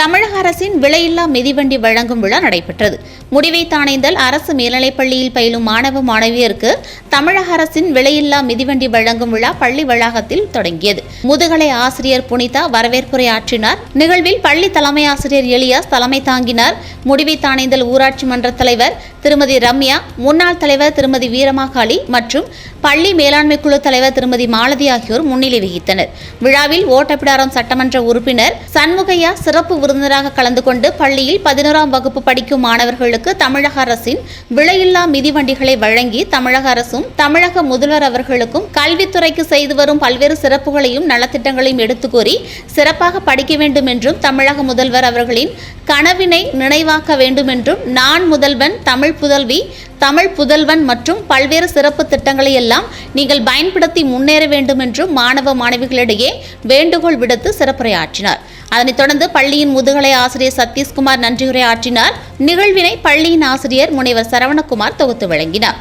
தமிழக அரசின் விலையில்லா மிதிவண்டி வழங்கும் விழா நடைபெற்றது. முடிவை தாணைந்தல் அரசு மேல்நிலைப்பள்ளியில் பயிலும் மாணவ மாணவியருக்கு தமிழக அரசின் விலையில்லா மிதிவண்டி வழங்கும் விழா பள்ளி வளாகத்தில் தொடங்கியது. முதுகலை ஆசிரியர் புனிதா வரவேற்புரை ஆற்றினார் நிகழ்வில் பள்ளி தலைமை ஆசிரியர் எலியாஸ் தலைமை தாங்கினார். முடிவை தாணைந்தல் ஊராட்சி மன்ற தலைவர் திருமதி ரம்யா முன்னாள் தலைவர் திருமதி வீரமாகாளி மற்றும் பள்ளி மேலாண்மை குழு தலைவர் திருமதி மாலதி ஆகியோர் முன்னிலை வகித்தனர். விழாவில் ஓட்டப்பிடாரம் சட்டமன்ற உறுப்பினர் சண்முகையா சிறப்பு விருந்தினராக கலந்து கொண்டு பள்ளியில் பதினோராம் வகுப்பு படிக்கும் மாணவர்களுக்கு தமிழக அரசின் விலையில்லா மிதிவண்டிகளை வழங்கி தமிழக அரசும் தமிழக முதல்வர் அவர்களுக்கும் கல்வித்துறைக்கு செய்து வரும் பல்வேறு சிறப்புகளையும் நலத்திட்டங்களையும் எடுத்து கூறி சிறப்பாக படிக்க வேண்டும் என்றும் தமிழக முதல்வர் அவர்களின் கனவினை நினைவாக்க வேண்டும் என்றும் நான் முதல்வன் தமிழ் புதல்வி தமிழ் புதல்வன் மற்றும் பல்வேறு சிறப்பு திட்டங்களை எல்லாம் நீங்கள் பயன்படுத்தி முன்னேற வேண்டும் என்றும் மாணவ மாணவிகளிடையே வேண்டுகோள் விடுத்து சிறப்புரையாற்றினார். அதனைத் தொடர்ந்து பள்ளியின் முதுகலை ஆசிரியர் சதீஷ்குமார் நன்றியுரை ஆற்றினார். நிகழ்வினை பள்ளியின் ஆசிரியர் முனைவர் சரவணகுமார் தொகுத்து வழங்கினார்.